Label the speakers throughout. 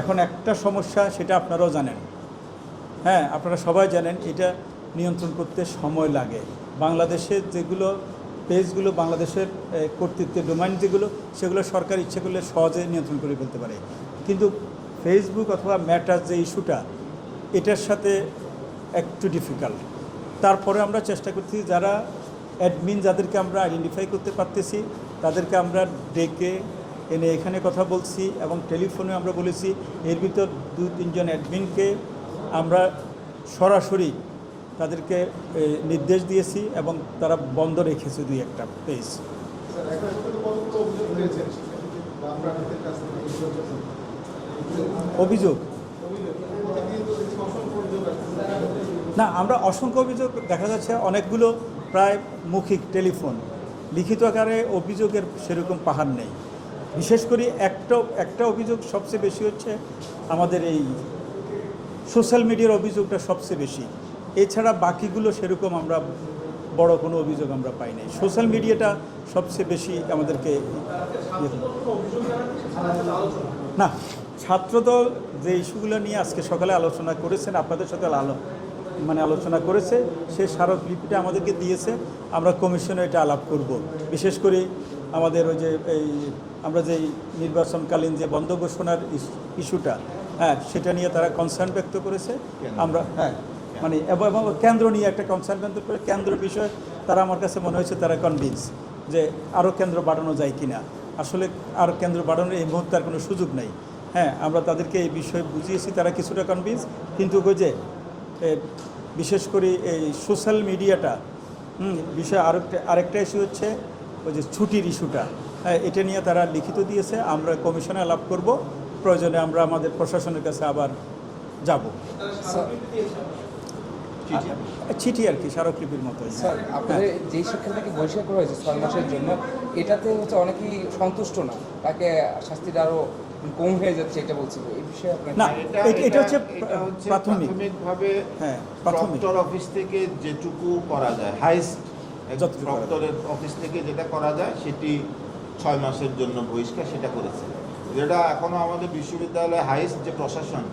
Speaker 1: এখন একটা সমস্যা সেটা আপনারাও জানেন। হ্যাঁ আপনারা সবাই জানেন এটা নিয়ন্ত্রণ করতে সময় লাগে। বাংলাদেশের যেগুলো পেজগুলো বাংলাদেশের কর্তৃত্বের ডোমাইন যেগুলো, সেগুলো সরকার ইচ্ছে করলে সহজে নিয়ন্ত্রণ করে ফেলতে পারে। কিন্তু ফেসবুক অথবা ম্যাটার যে ইস্যুটা, এটার সাথে একটু ডিফিকাল্ট তারপরে আমরা চেষ্টা করছি যারা অ্যাডমিন যাদেরকে আমরা আইডেন্টিফাই করতে পারতেছি, তাদেরকে আমরা ডেকে এনে এখানে কথা বলছি এবং টেলিফোনে আমরা বলেছি এর ভিতর দু তিনজন অ্যাডমিনকে আমরা সরাসরি তাদেরকে নির্দেশ দিয়েছি এবং তারা বন্ধ রেখেছে দুই একটা পেজ।
Speaker 2: অভিযোগ
Speaker 1: না আমরা অসংখ্য অভিযোগ দেখা যাচ্ছে অনেকগুলো প্রায় মৌখিক টেলিফোন। লিখিত আকারে অভিযোগের সেরকম পাহাড় নেই। বিশেষ করে একটা একটা অভিযোগ সবচেয়ে বেশি হচ্ছে আমাদের এই সোশ্যাল মিডিয়ার অভিযোগটা সবচেয়ে বেশি। এছাড়া বাকিগুলো সেরকম আমরা বড় কোনো অভিযোগ আমরা পাই নাই। সোশ্যাল মিডিয়াটা সবচেয়ে বেশি আমাদেরকে ইয়ে। না, ছাত্রদল যে ইস্যুগুলো নিয়ে আজকে সকালে আলোচনা করেছেন, আপনাদের সাথে আলো মানে আলোচনা করেছে, সে স্মারকলিপিটা আমাদেরকে দিয়েছে, আমরা কমিশনে এটা আলাপ করব। বিশেষ করে আমাদের ওই যে এই আমরা যেই নির্বাচনকালীন যে বন্ধ ঘোষণার ইস- ইস্যুটা হ্যাঁ সেটা নিয়ে তারা কনসার্ন ব্যক্ত করেছে। আমরা হ্যাঁ মানে এবং এবং কেন্দ্র নিয়ে একটা কনসার্ন ব্যক্ত করে কেন্দ্র বিষয়ে তারা আমার কাছে মনে হয়েছে তারা কনভিন্স যে আরও কেন্দ্র বাড়ানো যায় কি না আসলে আর কেন্দ্র বাড়ানোর এই মুহূর্তে আর কোনো সুযোগ নেই। হ্যাঁ আমরা তাদেরকে এই বিষয়ে বুঝিয়েছি তারা কিছুটা কনভিন্স কিন্তু ওই যে বিশেষ করে এই সোশ্যাল মিডিয়াটা হুম বিষয় আরেকটা আরেকটা ইস্যু হচ্ছে ওই যে ছুটির ইস্যুটা হ্যাঁ এটা নিয়ে তারা লিখিত দিয়েছে আমরা কমিশনে আলাপ করব প্রয়োজনে আমরা আমাদের প্রশাসনের কাছে আবার যাব চিঠি আর কি স্মারকলিপির মতো
Speaker 3: স্যার আপনাদের যেই শিক্ষার্থীকে বহিষ্কার করা হয়েছে ছয় মাসের জন্য এটাতে হচ্ছে অনেকেই সন্তুষ্ট না তাকে শাস্তিটা আরও কম হয়ে যাচ্ছে এটা বলছিল এই বিষয়ে
Speaker 1: না
Speaker 4: এটা
Speaker 1: হচ্ছে।
Speaker 4: প্রাথমিকভাবে
Speaker 1: হ্যাঁ, প্রাথমিক।
Speaker 4: অফিস থেকে যেটুকু করা যায় হাইস্ট
Speaker 1: যতটুকু করা
Speaker 4: অফিস থেকে যেটা করা যায় সেটি ছয় মাসের জন্য বহিষ্কার সেটা করেছে। যেটা এখনও আমাদের বিশ্ববিদ্যালয়ে হাইস্ট যে প্রশাসন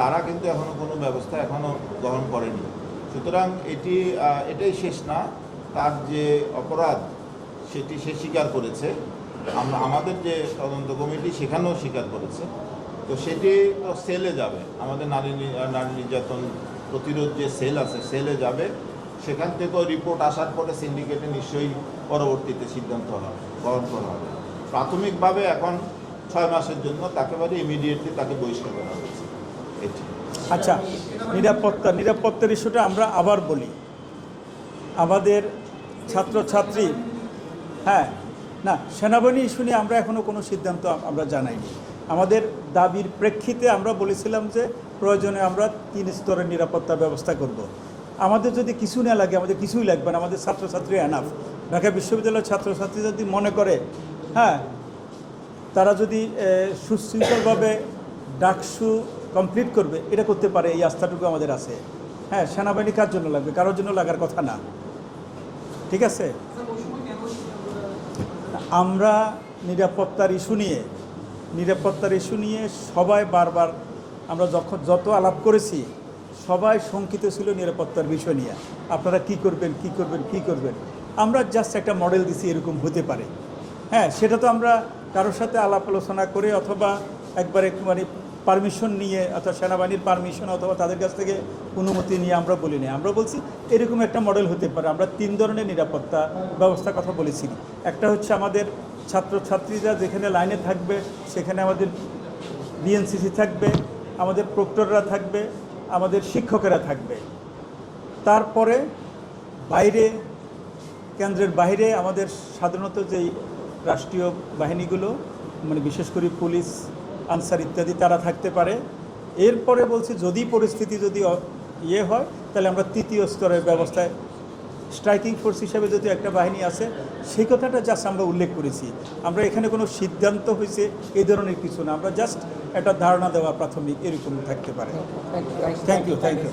Speaker 4: তারা কিন্তু এখনও কোনো ব্যবস্থা এখনও গ্রহণ করেনি। সুতরাং এটি এটাই শেষ না। তার যে অপরাধ সেটি সে স্বীকার করেছে। আমরা আমাদের যে তদন্ত কমিটি সেখানেও স্বীকার করেছে। তো সেটি তো সেলে যাবে। আমাদের নারী নারী নির্যাতন প্রতিরোধ যে সেল আছে সেলে যাবে। সেখান থেকেও রিপোর্ট আসার পরে সিন্ডিকেটে নিশ্চয়ই পরবর্তীতে সিদ্ধান্ত হবে গ্রহণ করা হবে। প্রাথমিকভাবে এখন ছয় মাসের জন্য তাকে বাদে ইমিডিয়েটলি তাকে বহিষ্কার করা হয়েছে।
Speaker 1: আচ্ছা নিরাপত্তা নিরাপত্তার ইস্যুটা আমরা আবার বলি। আমাদের ছাত্রছাত্রী হ্যাঁ না, সেনাবাহিনী ইস্যু নিয়ে আমরা এখনও কোনো সিদ্ধান্ত আমরা জানাইনি। আমাদের দাবির প্রেক্ষিতে আমরা বলেছিলাম যে প্রয়োজনে আমরা তিন স্তরের নিরাপত্তা ব্যবস্থা করব। আমাদের যদি কিছু না লাগে, আমাদের কিছুই লাগবে না, আমাদের ছাত্রছাত্রী এনাফ ঢাকা বিশ্ববিদ্যালয়ের ছাত্রছাত্রী যদি মনে করে হ্যাঁ তারা যদি সুশৃঙ্খলভাবে ডাকসু কমপ্লিট করবে, এটা করতে পারে, এই আস্থাটুকু আমাদের আছে। হ্যাঁ সেনাবাহিনী কার জন্য লাগবে? কারোর জন্য লাগার কথা না। ঠিক আছে? আমরা নিরাপত্তার ইস্যু নিয়ে, নিরাপত্তার ইস্যু নিয়ে সবাই বারবার আমরা যখন যত আলাপ করেছি সবাই শঙ্কিত ছিল নিরাপত্তার বিষয় নিয়ে। আপনারা কি করবেন কি করবেন কি করবেন? আমরা জাস্ট একটা মডেল দিছি, এরকম হতে পারে। হ্যাঁ সেটা তো আমরা কারোর সাথে আলাপ আলোচনা করে অথবা একবারে মানে পারমিশন নিয়ে অথবা সেনাবাহিনীর পারমিশন অথবা তাদের কাছ থেকে অনুমতি নিয়ে আমরা বলি না আমরা বলছি এরকম একটা মডেল হতে পারে। আমরা তিন ধরনের নিরাপত্তা ব্যবস্থার কথা বলেছি। একটা হচ্ছে আমাদের ছাত্রছাত্রীরা যেখানে লাইনে থাকবে, সেখানে আমাদের বিএনসিসি থাকবে, আমাদের প্রক্টররা থাকবে আমাদের শিক্ষকেরা থাকবে। তারপরে বাইরে, কেন্দ্রের বাইরে আমাদের সাধারণত যেই রাষ্ট্রীয় বাহিনীগুলো মানে বিশেষ করে পুলিশ, আনসার ইত্যাদি তারা থাকতে পারে। এরপরে বলছি, যদি পরিস্থিতি যদি ইয়ে হয়, তাহলে আমরা তৃতীয় স্তরের ব্যবস্থায় স্ট্রাইকিং ফোর্স হিসাবে যদি একটা বাহিনী আছে সেই কথাটা জাস্ট আমরা উল্লেখ করেছি। আমরা এখানে কোনো সিদ্ধান্ত হয়েছে এই ধরনের কিছু না। আমরা জাস্ট একটা ধারণা দেওয়া প্রাথমিক এরকম থাকতে পারে। Thank you thank you